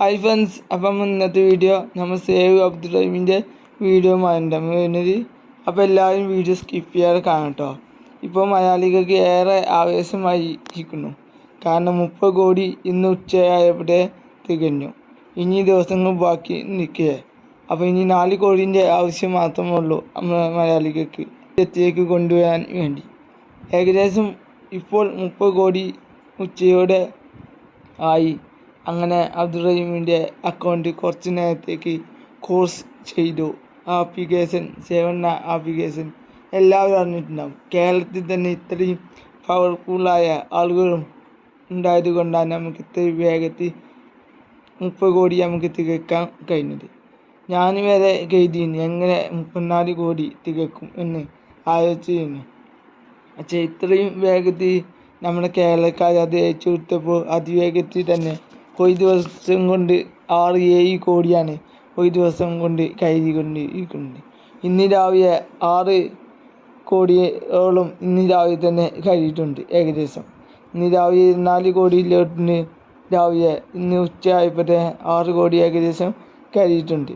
Hi friends അപ്പം ഇന്നത്തെ video നമ്മൾ സേവ് അബ്ദുറഹീമിന്റെ വീഡിയോ വരുന്നത് അപ്പോൾ എല്ലാവരും വീഡിയോ സ്കിപ്പ് ചെയ്യാതെ കാണാം കേട്ടോ ഇപ്പോൾ മലയാളികൾക്ക് ഏറെ ആവേശമായി ഇരിക്കുന്നു കാരണം മുപ്പത് കോടി ഇന്ന് ഉച്ചയായപ്പോഴേ തികഞ്ഞു. ഇനി ദിവസങ്ങൾ ബാക്കി നിൽക്കുക അപ്പോൾ ഇനി നാല് കോടിന്റെ ആവശ്യം മാത്രമേ ഉള്ളൂ മലയാളികൾക്ക് എത്തിയേക്ക് കൊണ്ടുവരാൻ വേണ്ടി. ഏകദേശം ഇപ്പോൾ മുപ്പത് കോടി ഉച്ചയോടെ ആയി. അങ്ങനെ അബ്ദുറഹീമിന്റെ അക്കൗണ്ട് കുറച്ച് നേരത്തേക്ക് കോഴ്സ് ചെയ്തു. ആപ്ലിക്കേഷൻ സേവന ആപ്ലിക്കേഷൻ എല്ലാവരും അറിഞ്ഞിട്ടുണ്ടാവും. കേരളത്തിൽ തന്നെ ഇത്രയും പവർഫുള്ളായ ആളുകളും ഉണ്ടായത് കൊണ്ടാണ് നമുക്ക് ഇത്രയും വേഗത്തിൽ മുപ്പത് കോടി നമുക്ക് തികക്കാൻ കഴിഞ്ഞത്. ഞാൻ വരെ കരുതിയിരുന്നു എങ്ങനെ മുപ്പത്തിനാല് കോടി തികക്കും എന്ന് ആലോചിച്ചിരുന്നു. പക്ഷേ ഇത്രയും വേഗത്തിൽ നമ്മുടെ കേരളക്കാർ അത് അയച്ചു കൊടുത്തപ്പോൾ അതിവേഗത്തിൽ തന്നെ ഒരു ദിവസം കൊണ്ട് ആറ് ഏഴ് കോടിയാണ്. ഒരു ദിവസം കൊണ്ട് കഴുകിക്കൊണ്ടിരിക്കുന്നത് ഇന്ന് രാവിലെ ആറ് കോടിയോളം ഇന്ന് രാവിലെ തന്നെ കഴിഞ്ഞിട്ടുണ്ട് ഏകദേശം. ഇന്ന് രാവിലെ നാല് കോടിയിലോട്ടിന് രാവിലെ ഇന്ന് ഉച്ചയായപ്പോഴത്തെ ആറ് കോടി ഏകദേശം കഴിഞ്ഞിട്ടുണ്ട്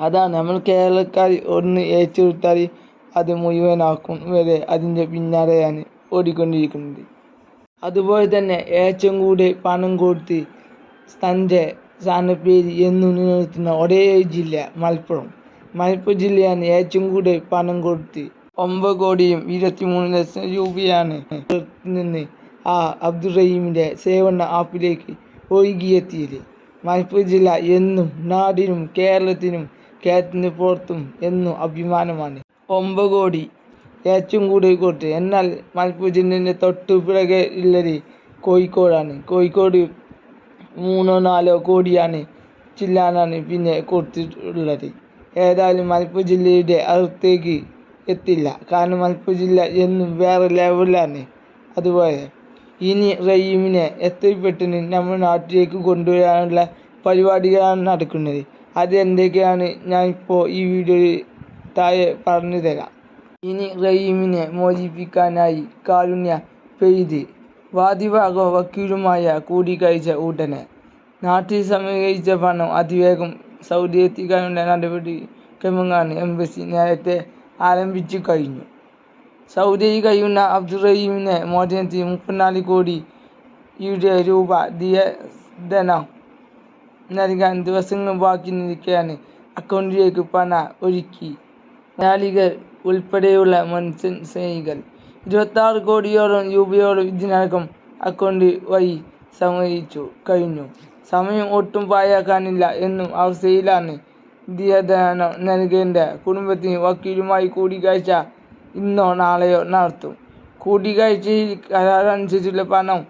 അതാണ് നമ്മൾ കേരളക്കാർ ഒന്ന് ഏച്ചു കൊടുത്താൽ അത് മുഴുവനാക്കും വരെ അതിന്റെ പിന്നാലെയാണ് ഓടിക്കൊണ്ടിരിക്കുന്നത്. അതുപോലെ തന്നെ ഏറ്റവും കൂടുതൽ പണം കൊടുത്ത് തന്റെ സ്ഥാനപ്പേര് എന്നു നിലനിർത്തുന്ന ഒരേ ജില്ല മലപ്പുറം. മലപ്പുറം ജില്ലയാണ് ഏറ്റവും കൂടുതൽ പണം കൊടുത്ത് ഒമ്പത് കോടിയും ഇരുപത്തിമൂന്ന് ലക്ഷം രൂപയാണ് നിന്ന് ആ അബ്ദുൾ റഹീമിന്റെ സേവന ആപ്പിലേക്ക് ഒഴുകിയെത്തിയത്. മലപ്പുറം ജില്ല എന്നും നാടിനും കേരളത്തിനും കേരളത്തിന് പുറത്തും എന്നും അഭിമാനമാണ്. ഒമ്പത് കോടി ഏറ്റവും കൂടി കൊടുത്ത് എന്നാൽ മലപ്പുറം തൊട്ടു പിറകെ ഉള്ളത് കോഴിക്കോടാണ്. കോഴിക്കോട് മൂന്നോ നാലോ കോടിയാണ് ചില്ലാനാണ് പിന്നെ കൊടുത്തിട്ടുള്ളത്. ഏതായാലും മലപ്പുറം ജില്ലയുടെ അകത്തേക്ക് എത്തില്ല. കാരണം മലപ്പുറം ജില്ല എന്നും വേറെ ലെവലാണ് അതുപോലെ ഇനി റഹീമിനെ എത്രയും പെട്ടെന്ന് നമ്മുടെ നാട്ടിലേക്ക് കൊണ്ടുവരാനുള്ള പരിപാടികളാണ് നടക്കുന്നത്. അത് എന്തൊക്കെയാണ് ഞാനിപ്പോൾ ഈ വീഡിയോയിൽ താഴെ പറഞ്ഞു തരാം ഇനി റഹീമിനെ മോചിപ്പിക്കാനായി കാരുണ്യ പെയ്ത് വാദിഭാഗം വക്കീലുമായ കൂടിക്കാഴ്ച ഉടനെ നാട്ടിൽ സമീകരിച്ച പണം അതിവേഗം സൗദി എത്തിക്കാനുള്ള നടപടി ക്രമങ്ങളാണ് എംബസി നേരത്തെ ആരംഭിച്ചു കഴിഞ്ഞു. സൗദി കഴിയുന്ന അബ്ദുറഹീമിനെ മോചനത്തിന് മുപ്പത്തിനാല് കോടി രൂപ ദിയധനം നൽകാൻ ദിവസങ്ങൾ ബാക്കി നിൽക്കെയാണ് അക്കൗണ്ടിലേക്ക് പണം ഒരുക്കി. മലയാളികൾ ഉൾപ്പെടെയുള്ള മനുഷ്യൻ സ്നേഹികൾ. ഇരുപത്താറ് കോടിയോളം രൂപയോളം ഇതിനകം അക്കൗണ്ട് വഴി സമ്മതിച്ചു കഴിഞ്ഞു. സമയം ഒട്ടും പാഴാക്കാനില്ല എന്നും അവസ്ഥയിലാണ് ദിയദാനം നൽകേണ്ട കുടുംബത്തിന് വക്കീലുമായി കൂടിക്കാഴ്ച ഇന്നോ നാളെയോ നടത്തും. കൂടിക്കാഴ്ചയിൽ കരാറനുസരിച്ചുള്ള പണം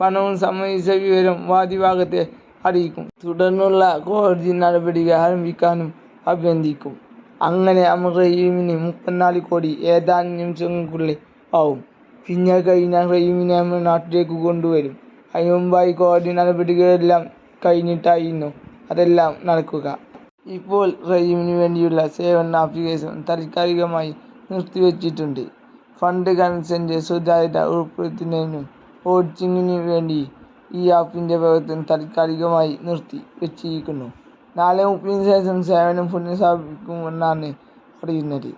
പണവും സംബന്ധിച്ച വിവരം വാദിഭാഗത്തെ അറിയിക്കും. തുടർന്നുള്ള കോടതി നടപടികൾ ആരംഭിക്കാനും അഭ്യർത്ഥിക്കും. അങ്ങനെ റഹീമിന് മുപ്പത്തിനാല് കോടി ഏതാനും നിമിഷങ്ങൾക്കുള്ളിൽ ആവും പിന്നെ കഴിഞ്ഞാൽ റഹീമിനെ നമ്മൾ നാട്ടിലേക്ക് കൊണ്ടുവരും. അതിന് മുമ്പായി കോടതി നടപടികളെല്ലാം കഴിഞ്ഞിട്ടായിരുന്നു അതെല്ലാം നടക്കുക. ഇപ്പോൾ റഹീമിന് വേണ്ടിയുള്ള സേവന ആപ്ലിക്കേഷൻ താൽക്കാലികമായി നിർത്തിവച്ചിട്ടുണ്ട്. ഫണ്ട് കൺസെന്റ് സുതാര്യത ഉറപ്പുവരുത്തുന്നതിനും ഓഡിറ്റിങ്ങിന് വേണ്ടി ഈ ആപ്പിന്റെ പ്രവർത്തനം താൽക്കാലികമായി നിർത്തി വച്ചിരിക്കുന്നു നാളെ മുപ്പതിന് ശേഷം സേവനം പുനഃസ്ഥാപിക്കുമെന്നാണ് അറിയുന്നത്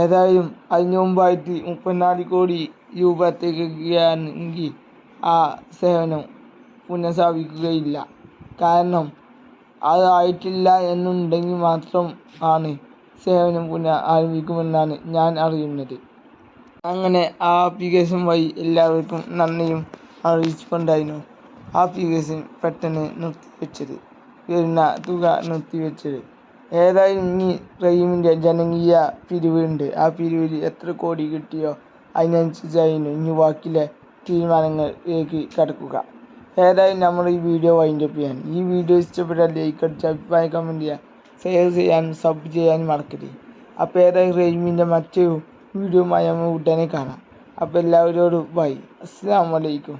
ഏതായാലും അതിനു മുമ്പായിട്ട് മുപ്പത്തിനാല് കോടി രൂപ തികയുകയാണെങ്കിൽ ആ സേവനം പുനഃസ്ഥാപിക്കുകയില്ല കാരണം അതായിട്ടില്ല എന്നുണ്ടെങ്കിൽ മാത്രം ആണ് സേവനം പുനഃ ആരംഭിക്കുമെന്നാണ് ഞാൻ അറിയുന്നത്. അങ്ങനെ ആ ആപ്ലിക്കേഷൻ വഴി എല്ലാവർക്കും നന്ദിയും അറിയിച്ചുകൊണ്ടായിരുന്നു ആപ്ലിക്കേഷൻ പെട്ടെന്ന് നിർത്തിവെച്ചത്. വരുന്ന തുക നിർത്തിവെച്ചത് ഏതായാലും ഇനി റഹീമിന്റെ ജനകീയ പിരിവുണ്ട് ആ പിരിവിൽ എത്ര കോടി കിട്ടിയോ അതിനനുസരിച്ചായിരുന്നു ഇനി വാക്കിലെ തീരുമാനങ്ങളിലേക്ക് കടക്കുക. ഏതായാലും നമ്മൾ ഈ വീഡിയോ വൈൻഡ് അപ്പ് ചെയ്യാൻ. ഈ വീഡിയോ ഇഷ്ടപ്പെട്ടാൽ ലൈക്ക് അടിച്ച് അഭിപ്രായം കമന്റ് ചെയ്യുക. ഷെയർ ചെയ്യാനും സബ് ചെയ്യാനും മറക്കരുത്. അപ്പോൾ ഏതായാലും റഹീമിന്റെ മറ്റൊരു വീഡിയോ നമ്മൾ ഉടനെ കാണാം. അപ്പോൾ എല്ലാവരോടും ബൈ അസ്സാം വലൈക്കും